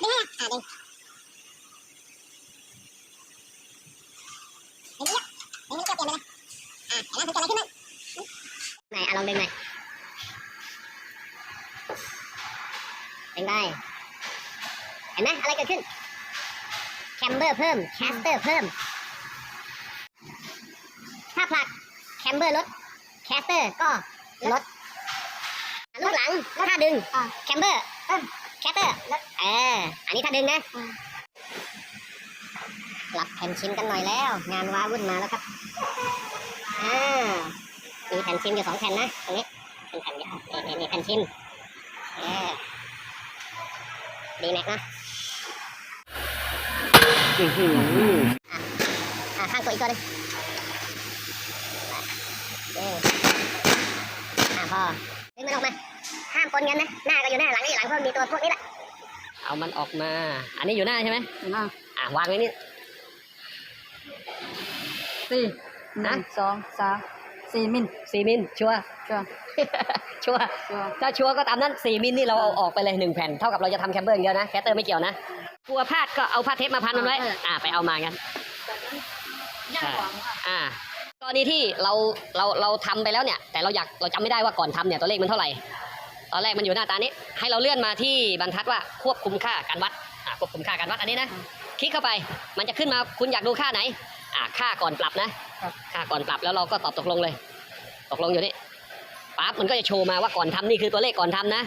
ดึงให้อะดึงดึงเยอะดึงให้เปลี่ยนไปเลยอะเห็นไหมมันเกิดอะไรขึ้นบ้างไหนอะลองดึงหน่อยดึงได้เห็นไหมอะไรเกิดขึ้นแคมเบอร์เพิ่มแคสเตอร์เพิ่ม ถ้าผลักแคมเบอร์ลดแคสเตอร์ก็ลดลูกหลังถ้าดึงแคมเบอร์ แคสเตอร์ลดเออ อันนี้ถ้าดึงนะรับแผ่นชิมกันหน่อยแล้ว งานว้าวุ่นมาแล้วครับอ่ามีแผ่นชิมอยู่สองแผ่นนะตรงนี้เป็นแผ่นเดียวนี่นี่นี่แผ่นชิมเออดีแม็กนะอ่าข้างตัวอีกตัวหนึงเอออะพอดึงมันออกมาห้ามปนกันนะ หน้าก็อยู่หน้าหลัง ก็อยู่หลังเพราะมันมีตัวพวกนี้แหละ เอามันออกมา อันนี้อยู่หน้าใช่ไหมมาอะวางไว้นี่สี่หนึ่งสองสามสี่มิลสี่มิลชัวร์จ้ะชัวร์ชัวร์ถ้าชัวร์ก็ตามนั้นสี่มิลนี่เราเอาออกไปเลยหนึ่งแผ่นเท่ากับเราจะทำแคมเบอร์อย่างเดียวนะแคสเตอร์ไม่เกี่ยวนะกลัวพลาดก็เอาผ้าเทปมาพันมันไว้อ่าไปเอามางั้นย่างหวังค่ะอ่ากรณีที่เราเราเราทำไปแล้วเนี่ย แต่เราอยากเราจำไม่ได้ว่าก่อนทำเนี่ยตัวเลขมันเท่าไหร่ ตอนแรกมันอยู่หน้าตานี้ ให้เราเลื่อนมาที่บรรทัดว่าควบคุมค่าการวัดอ่าควบคุมค่าการวัดอันนี้นะ คลิกเข้าไปมันจะขึ้นมาคุณอยากดูค่าไหนอ่าค่าก่อนปรับนะ ค่าก่อนปรับแล้วเราก็ตอบตกลงเลย ตกลงอยู่นี่ปั๊บมันก็จะโชว์มาว่าก่อนทำนี่คือตัวเลขก่อนทำนะ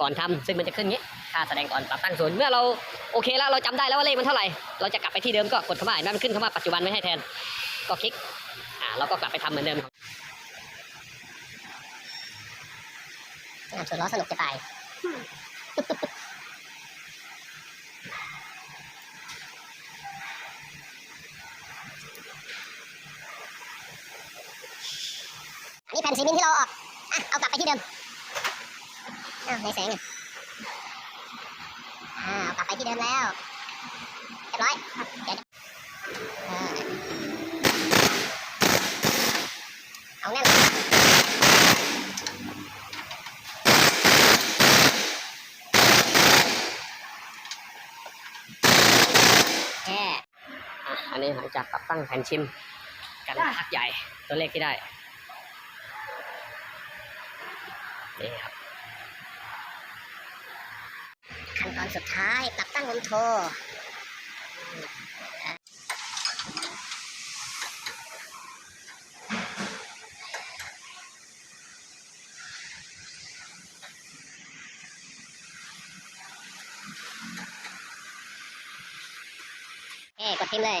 ก่อนทำซึ่งมันจะขึ้นงี้ค่าแสดงก่อนปรับตั้งศูนย์เมื่อเราโอเคแล้วเราจำได้แล้วว่าเลขมันเท่าไหร่ เราจะกลับไปที่เดิมก็กดคำว่าเห็นไหมมันขึ้นคำว่าปัจจุบันไว้ให้แทน ก็คลิกอ่าเราก็กลับไปทำเหมือนเดิม อะส่วนล้อสนุกจะตายอันนี้แผ่นซีเมนต์ที่เราออกอะเอากลับไปที่เดิมอ้าวในแสงอะอ่าเอากลับไปที่เดิมแล้วเรียบร้อยเดี๋ยวเออเอาแน่นเลย แค่ อันนี้หลังจากปรับตั้งแผ่นชิม กันพักใหญ่ตัวเลขที่ได้ นี่ครับ ขั้นตอนสุดท้ายปรับตั้งลมโทเอ้กดพิมพ์เลย